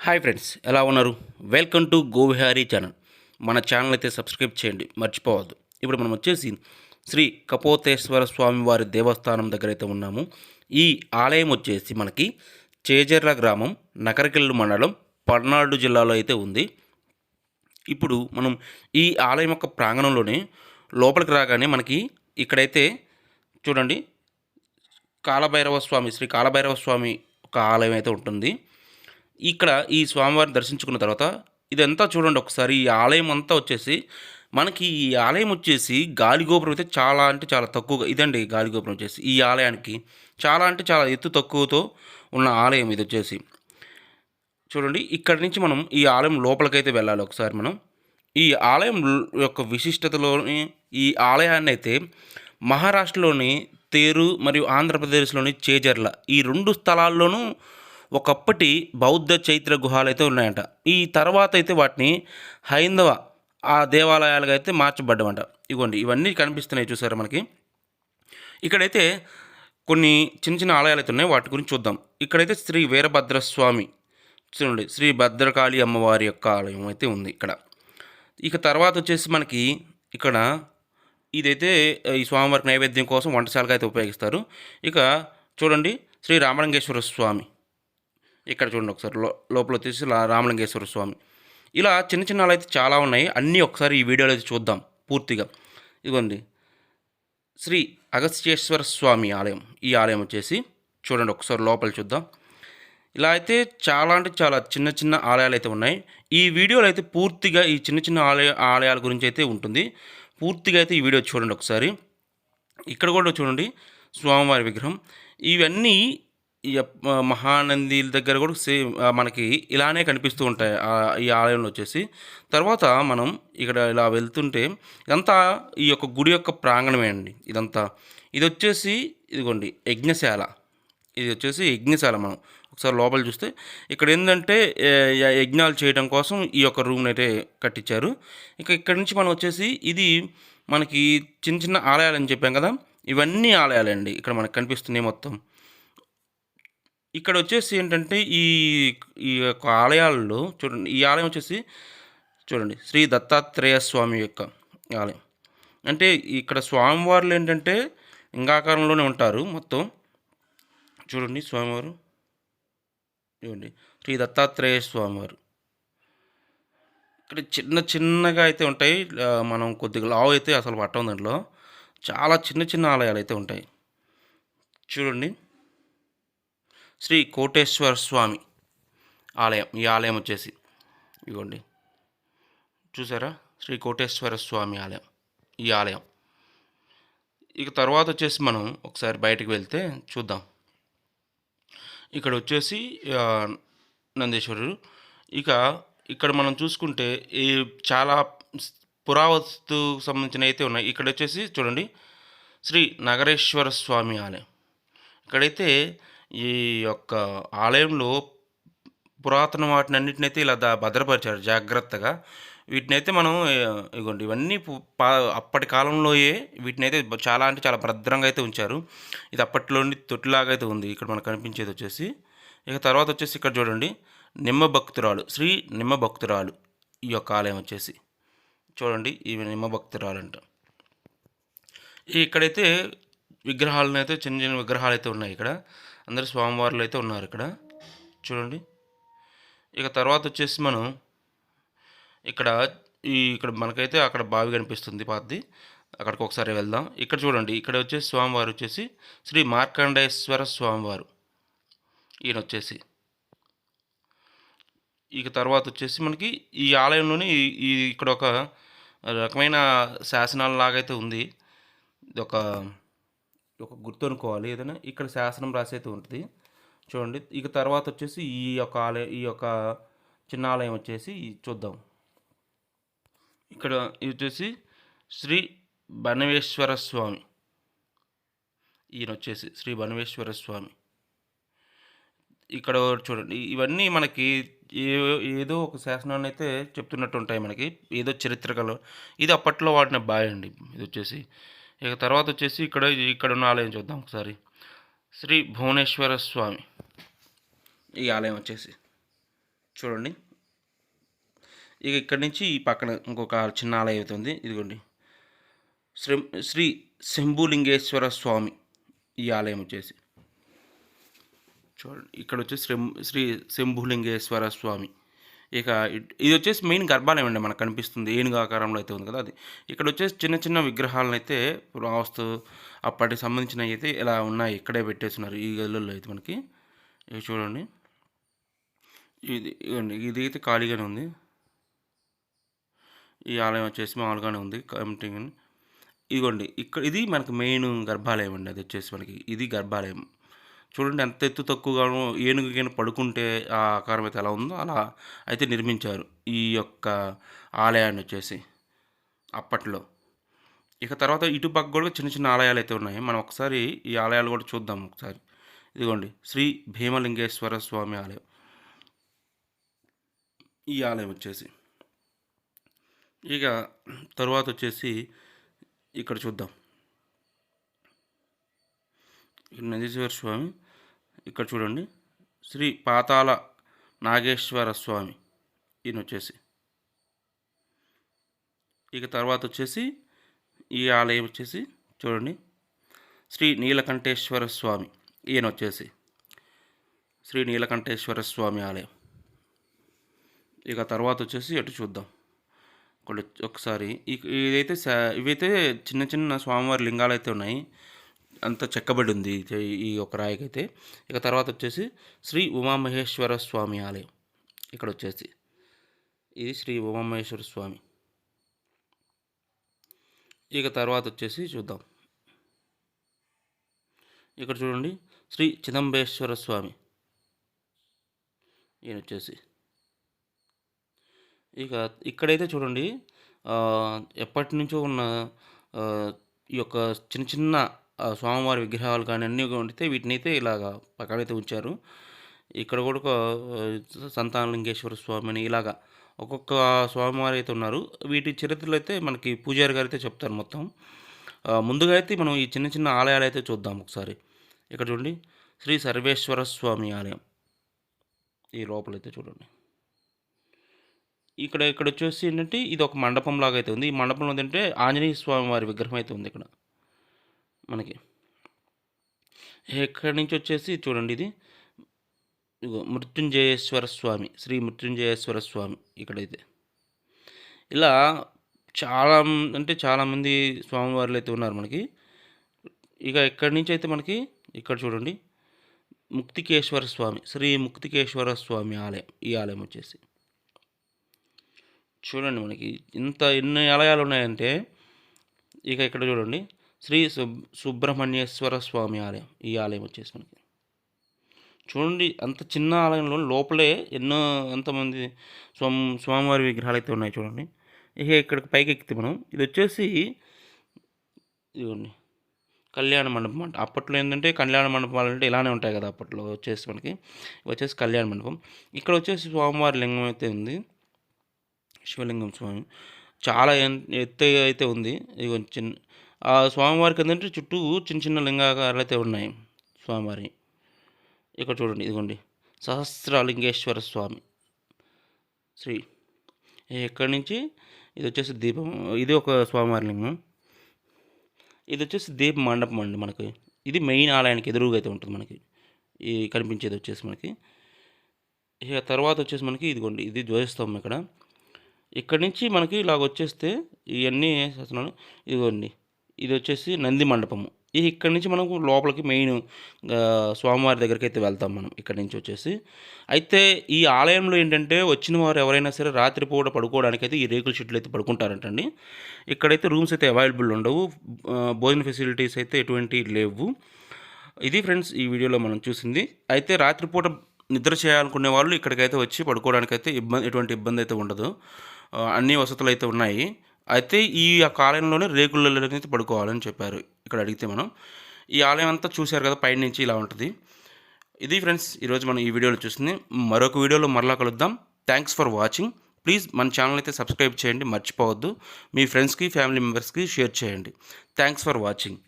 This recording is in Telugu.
హాయ్ ఫ్రెండ్స్ ఎలా ఉన్నారు? Welcome to Govihari channel. మన ఛానల్ అయితే సబ్స్క్రైబ్ చేయండి మర్చిపోవద్దు. ఇప్పుడు మనం వచ్చేసి శ్రీ కపోతేశ్వర స్వామి వారి దేవస్థానం దగ్గర అయితే ఉన్నాము. ఈ ఆలయం వచ్చేసి మనకి చేజర్ల గ్రామం నకరకెల్లు మండలం పల్నాడు జిల్లాలో అయితే ఉంది. ఇప్పుడు మనం ఈ ఆలయం యొక్క ప్రాంగణంలోనే లోపలికి రాగానే మనకి ఇక్కడైతే చూడండి కాలభైరవ స్వామి శ్రీ కాలభైరవ స్వామి ఒక ఆలయం అయితే ఉంటుంది. ఇక్కడ ఈ స్వామివారిని దర్శించుకున్న తర్వాత ఇదంతా చూడండి ఒకసారి ఈ ఆలయం అంతా వచ్చేసి మనకి ఈ ఆలయం వచ్చేసి గాలిగోపురం అయితే చాలా అంటే చాలా తక్కువగా ఇదండి గాలిగోపురం వచ్చేసి ఈ ఆలయానికి చాలా అంటే చాలా ఎత్తు తక్కువతో ఉన్న ఆలయం ఇది వచ్చేసి. చూడండి ఇక్కడి నుంచి మనం ఈ ఆలయం లోపలికైతే వెళ్ళాలి ఒకసారి మనం. ఈ ఆలయం యొక్క విశిష్టతలోని ఈ ఆలయాన్ని అయితే మహారాష్ట్రలోని తేరు మరియు ఆంధ్రప్రదేశ్లోని చేజర్ల ఈ రెండు స్థలాల్లోనూ ఒకప్పటి బౌద్ధ చైత్ర గుహాలు అయితే ఉన్నాయంట. ఈ తర్వాత అయితే వాటిని హైందవ ఆ దేవాలయాలుగా అయితే మార్చబడ్డమంట ఇగోండి ఇవన్నీ కనిపిస్తున్నాయి చూసారా మనకి? ఇక్కడైతే కొన్ని చిన్న చిన్న ఆలయాలు అయితే ఉన్నాయి. వాటి గురించి చూద్దాం. ఇక్కడైతే శ్రీ వీరభద్రస్వామి చూడండి శ్రీ భద్రకాళి అమ్మవారి యొక్క ఆలయం అయితే ఉంది ఇక్కడ. ఇక తర్వాత వచ్చేసి మనకి ఇక్కడ ఇదైతే ఈ స్వామివారికి నైవేద్యం కోసం వంటశాలగా అయితే ఉపయోగిస్తారు. ఇక చూడండి శ్రీ రామలింగేశ్వర స్వామి. ఇక్కడ చూడండి ఒకసారి. లో లోపల వచ్చేసి రామలింగేశ్వర స్వామి. ఇలా చిన్న చిన్న అయితే చాలా ఉన్నాయి. అన్నీ ఒకసారి ఈ వీడియోలో అయితే చూద్దాం పూర్తిగా. ఇదిగోండి. శ్రీ అగస్త్యేశ్వర స్వామి ఆలయం. ఈ ఆలయం వచ్చేసి చూడండి ఒకసారి లోపల చూద్దాం. ఇలా అయితే చాలా అంటే చాలా చిన్న చిన్న ఆలయాలు అయితే ఉన్నాయి. ఈ వీడియోలో అయితే పూర్తిగా ఈ చిన్న చిన్న ఆలయ ఆలయాల గురించి అయితే ఉంటుంది. పూర్తిగా అయితే ఈ వీడియో చూడండి ఒకసారి. ఇక్కడ కూడా చూడండి స్వామివారి విగ్రహం. ఇవన్నీ ఈ మహానంది దగ్గర కూడా సేమ్ మనకి ఇలానే కనిపిస్తూ ఉంటాయి ఈ ఆలయంలో వచ్చేసి. తర్వాత మనం ఇక్కడ ఇలా వెళ్తుంటే ఇదంతా ఈ యొక్క గుడి యొక్క ప్రాంగణమే అండి ఇదంతా. ఇది వచ్చేసి ఇదిగోండి యజ్ఞశాల. ఇది వచ్చేసి యజ్ఞశాల మనం ఒకసారి లోపల చూస్తే ఇక్కడ ఏంటంటే యజ్ఞాలు చేయడం కోసం ఈ యొక్క రూమ్ని అయితే కట్టించారు. ఇక ఇక్కడ నుంచి మనం వచ్చేసి ఇది మనకి చిన్న చిన్న ఆలయాలు అని చెప్పాం కదా ఇవన్నీ ఆలయాలండి ఇక్కడ మనకు కనిపిస్తున్నాయి మొత్తం. ఇక్కడ వచ్చేసి ఏంటంటే ఈ ఈ యొక్క ఆలయాల్లో చూడండి ఈ ఆలయం వచ్చేసి చూడండి శ్రీ దత్తాత్రేయ స్వామి యొక్క ఆలయం. అంటే ఇక్కడ స్వామివార్లు ఏంటంటే ఇంగాకారంలోనే ఉంటారు మొత్తం. చూడండి స్వామివారు. చూడండి శ్రీ దత్తాత్రేయ స్వామివారు. ఇక్కడ చిన్న చిన్నగా అయితే ఉంటాయి. మనం కొద్దిగా లావు అయితే అసలు పట్టం దాంట్లో. చాలా చిన్న చిన్న ఆలయాలు అయితే ఉంటాయి. చూడండి. శ్రీ కోటేశ్వర స్వామి ఆలయం ఈ ఆలయం వచ్చేసి ఇదిగోండి చూసారా? శ్రీ కోటేశ్వర స్వామి ఆలయం ఈ ఆలయం. ఇక తర్వాత వచ్చేసి మనం ఒకసారి బయటకు వెళ్తే చూద్దాం. ఇక్కడ వచ్చేసి నందేశ్వరుడు నందీశ్వరుడు. ఇక ఇక్కడ మనం చూసుకుంటే ఈ చాలా పురావస్తు సంబంధించిన అయితే ఉన్నాయి. ఇక్కడ వచ్చేసి చూడండి శ్రీ నగరేశ్వర స్వామి ఆలయం. ఇక్కడైతే ఈ యొక్క ఆలయంలో పురాతన వాటినన్నిటినైతే ఇలా దా భద్రపరిచారు జాగ్రత్తగా. వీటినైతే మనం ఇగోండి ఇవన్నీ అప్పటి కాలంలోయే వీటినైతే చాలా అంటే చాలా భద్రంగా అయితే ఉంచారు. ఇది అప్పట్లోని తొట్టిలాగా అయితే ఉంది ఇక్కడ మనకు కనిపించేది వచ్చేసి. ఇక తర్వాత వచ్చేసి ఇక్కడ చూడండి నిమ్మ భక్తురాలు శ్రీ నిమ్మ భక్తురాలు ఈ యొక్క ఆలయం వచ్చేసి. చూడండి ఇవి నిమ్మ భక్తురాలు అంట ఇక్కడైతే విగ్రహాలను అయితే చిన్న చిన్న విగ్రహాలు అయితే ఉన్నాయి ఇక్కడ. అందరు స్వామివార్లు అయితే ఉన్నారు ఇక్కడ. చూడండి. ఇక తర్వాత వచ్చేసి మనం ఇక్కడ ఈ ఇక్కడ మనకైతే అక్కడ బావి కనిపిస్తుంది పాతది. అక్కడికి ఒకసారి వెళ్దాం. ఇక్కడ చూడండి. ఇక్కడ వచ్చేసి స్వామివారు వచ్చేసి శ్రీ మార్కండేశ్వర స్వామివారు. ఈయన వచ్చేసి. ఇక తర్వాత వచ్చేసి మనకి ఈ ఆలయంలోని ఈ- ఇక్కడ ఒక రకమైన శాసనాల లాగైతే ఉంది. ఇది ఒక ఒక గుర్తు అనుకోవాలి ఏదైనా ఇక్కడ శాసనం రాసి అయితే ఉంటుంది. చూడండి. ఇక తర్వాత వచ్చేసి ఈ యొక్క ఆలయం ఈ యొక్క చిన్న ఆలయం వచ్చేసి చూద్దాం. ఇక్కడ ఇది వచ్చేసి శ్రీ బనవేశ్వర స్వామి. ఈయన వచ్చేసి శ్రీ బనవేశ్వర స్వామి. ఇక్కడ చూడండి. ఇవన్నీ మనకి ఏ ఏదో ఒక శాసనాన్ని అయితే చెప్తున్నట్టు ఉంటాయి మనకి. ఏదో చరిత్రకలో. ఇది అప్పట్లో వాడిన బాయ్ అండి. ఇది వచ్చేసి ఇక తర్వాత వచ్చేసి ఇక్కడ ఇక్కడ ఉన్న ఆలయం చూద్దాం ఒకసారి. శ్రీ భువనేశ్వర స్వామి. ఈ ఆలయం వచ్చేసి. చూడండి. ఇక ఇక్కడి నుంచి ఈ పక్కన ఇంకొక చిన్న ఆలయం అయితే ఉంది. ఇదిగోండి. శ్రీ శ్రీ శంభులింగేశ్వర స్వామి ఈ ఆలయం వచ్చేసి. చూడండి. ఇక్కడ వచ్చి శ్రీ శ్రీ శంభులింగేశ్వర స్వామి. ఇక ఇది వచ్చేసి మెయిన్ గర్భాలయం అండి మనకు కనిపిస్తుంది. ఏనుగు ఆకారంలో అయితే ఉంది కదా అది. ఇక్కడ వచ్చేసి చిన్న చిన్న విగ్రహాలను అయితే పురావస్తు అప్పటికి సంబంధించినవి అయితే ఇలా ఉన్నాయి. ఇక్కడే పెట్టేస్తున్నారు ఈ గదులలో అయితే మనకి. ఇవి చూడండి. ఇది ఇదిగోండి ఇది అయితే ఖాళీగానే ఉంది. ఈ ఆలయం వచ్చేసి మామూలుగానే ఉంది. కమిటింగ్ ఇదిగోండి ఇక్కడ ఇది మనకి మెయిన్ గర్భాలయం అండి. అది వచ్చేసి మనకి ఇది గర్భాలయం. చూడండి ఎంత ఎత్తు తక్కువగాను ఏనుగు కింద పడుకుంటే ఆ ఆకారం అయితే ఎలా ఉందో అలా అయితే నిర్మించారు ఈ యొక్క ఆలయాన్ని వచ్చేసి అప్పట్లో. ఇక తర్వాత ఇటు పక్క కూడా చిన్న చిన్న ఆలయాలు అయితే ఉన్నాయి. మనం ఒకసారి ఈ ఆలయాలు కూడా చూద్దాం ఒకసారి. ఇదిగోండి శ్రీ భీమలింగేశ్వర స్వామి ఆలయం. ఈ ఆలయం వచ్చేసి. ఇక తరువాత వచ్చేసి ఇక్కడ చూద్దాం. నందీశ్వర స్వామి ఇక్కడ చూడండి శ్రీ పాతాళ నాగేశ్వర స్వామి ఈయన వచ్చేసి ఇక తర్వాత వచ్చేసి ఈ ఆలయం వచ్చేసి చూడండి శ్రీ నీలకంఠేశ్వర స్వామి ఈయన వచ్చేసి శ్రీ నీలకంఠేశ్వర స్వామి ఆలయం. ఇక తర్వాత వచ్చేసి అటు చూద్దాం. ఒకసారి ఇదైతే సా- ఇవైతే చిన్న చిన్న స్వామివారి లింగాలు అయితే ఉన్నాయి. అంత చెక్కబడి ఉంది ఈ ఒక రాయికైతే. ఇక తర్వాత వచ్చేసి శ్రీ ఉమామహేశ్వర స్వామి ఆలయం. ఇక్కడ వచ్చేసి ఇది శ్రీ ఉమామహేశ్వర స్వామి. ఇక తర్వాత వచ్చేసి చూద్దాం. ఇక్కడ చూడండి శ్రీ చిదంబేశ్వర స్వామి. ఈయన వచ్చేసి. ఇక ఇక్కడైతే చూడండి ఎప్పటి నుంచో ఉన్న ఈ యొక్క చిన్న చిన్న స్వామివారి విగ్రహాలు కానీ అన్నీ ఉంటే వీటిని అయితే ఇలాగ పక్కనైతే ఉంచారు. ఇక్కడ కూడా ఒక సంతానలింగేశ్వర స్వామి అని ఇలాగా ఒక్కొక్క స్వామివారు అయితే ఉన్నారు. వీటి చరిత్రలు అయితే మనకి పూజారి గారు అయితే చెప్తారు మొత్తం. ముందుగా అయితే మనం ఈ చిన్న చిన్న ఆలయాలు అయితే చూద్దాం ఒకసారి. ఇక్కడ చూడండి శ్రీ సర్వేశ్వర స్వామి ఆలయం. ఈ లోపలైతే చూడండి. ఇక్కడ ఇక్కడ వచ్చేసి ఏంటంటే ఇది ఒక మండపం లాగా అయితే ఉంది. ఈ మండపంలో ఏంటంటే ఆంజనేయ స్వామి వారి విగ్రహం అయితే ఉంది ఇక్కడ. మనకి. ఎక్కడి నుంచి వచ్చేసి చూడండి ఇది. మృత్యుంజయేశ్వర స్వామి శ్రీ మృత్యుంజయేశ్వర స్వామి ఇక్కడైతే. ఇలా చాలా అంటే చాలామంది స్వామివార్లు అయితే ఉన్నారు మనకి. ఇక ఎక్కడి నుంచి అయితే మనకి? ఇక్కడ చూడండి. ముక్తికేశ్వర స్వామి శ్రీ ముక్తికేశ్వర స్వామి ఆలయం ఈ ఆలయం వచ్చేసి. చూడండి మనకి ఇంత ఎన్ని ఆలయాలు ఉన్నాయంటే ఇక ఇక్కడ చూడండి. శ్రీ సుబ్ సుబ్రహ్మణ్యేశ్వర స్వామి ఆలయం ఈ ఆలయం వచ్చేసి మనకి. చూడండి అంత చిన్న ఆలయంలో లోపలే ఎన్నో ఎంతమంది స్వామి స్వామివారి విగ్రహాలు అయితే ఉన్నాయి చూడండి. ఇక ఇక్కడికి పైకి ఎక్కితే మనం. ఇది వచ్చేసి ఇదిగోండి కళ్యాణ మండపం అంట. అప్పట్లో ఏంటంటే కళ్యాణ మండపాలు అంటే ఇలానే ఉంటాయి కదా అప్పట్లో వచ్చేసి మనకి. వచ్చేసి కళ్యాణ మండపం. ఇక్కడ వచ్చేసి స్వామివారి లింగం అయితే ఉంది. శివలింగం స్వామి. చాలా ఎత్తు అయితే ఉంది. ఇది కొంచెం చిన్న ఆ స్వామివారికి ఏంటంటే చుట్టూ చిన్న చిన్న లింగాకారాలు అయితే ఉన్నాయి స్వామివారి. ఇక్కడ చూడండి ఇదిగోండి. సహస్రలింగేశ్వర స్వామి. శ్రీ ఇక్కడి నుంచి ఇది వచ్చేసి దీపం ఇది ఒక స్వామివారి లింగం. ఇది వచ్చేసి దీప మండపం అండి మనకి. ఇది మెయిన్ ఆలయానికి ఎదురుగా అయితే ఉంటుంది మనకి. ఈ కనిపించేది వచ్చేసి మనకి. ఇక తర్వాత వచ్చేసి మనకి ఇదిగోండి ఇది ధ్వజస్తంభం ఇక్కడ. ఇక్కడి నుంచి మనకి ఇలాగ వచ్చేస్తే ఇవన్నీ శాసనాలు ఇదిగోండి. ఇది వచ్చేసి నంది మండపము. ఇది ఇక్కడి నుంచి మనకు లోపలికి మెయిన్ స్వామివారి దగ్గరికి అయితే వెళ్తాం మనం ఇక్కడి నుంచి వచ్చేసి. అయితే ఈ ఆలయంలో ఏంటంటే వచ్చిన వారు ఎవరైనా సరే రాత్రిపూట పడుకోవడానికి అయితే ఈ రేకుల షెడ్లు అయితే పడుకుంటారంటండి. ఇక్కడైతే రూమ్స్ అయితే అవైలబుల్ ఉండవు. భోజన ఫెసిలిటీస్ అయితే ఎటువంటి లేవు. ఇది ఫ్రెండ్స్ ఈ వీడియోలో మనం చూసింది. అయితే రాత్రిపూట నిద్ర చేయాలనుకునే వాళ్ళు ఇక్కడికైతే వచ్చి పడుకోవడానికి అయితే ఇబ్బంది ఎటువంటి ఇబ్బంది అయితే ఉండదు. అన్ని వసతులు అయితే ఉన్నాయి. అయితే ఈ యొక్క ఆలయంలోనే రేకులలో అయితే పడుకోవాలని చెప్పారు. ఇక్కడ అడిగితే మనం. ఈ ఆలయం అంతా చూశారు కదా పైన నుంచి ఇలా ఉంటుంది. ఇది ఫ్రెండ్స్ ఈరోజు మనం ఈ వీడియోలో చూస్తుంది మరొక వీడియోలో మరలా కలుద్దాం. థ్యాంక్స్ ఫర్ వాచింగ్ ప్లీజ్ మన ఛానల్ అయితే సబ్స్క్రైబ్ చేయండి మర్చిపోవద్దు. మీ ఫ్రెండ్స్కి ఫ్యామిలీ మెంబర్స్కి షేర్ చేయండి. Thanks for watching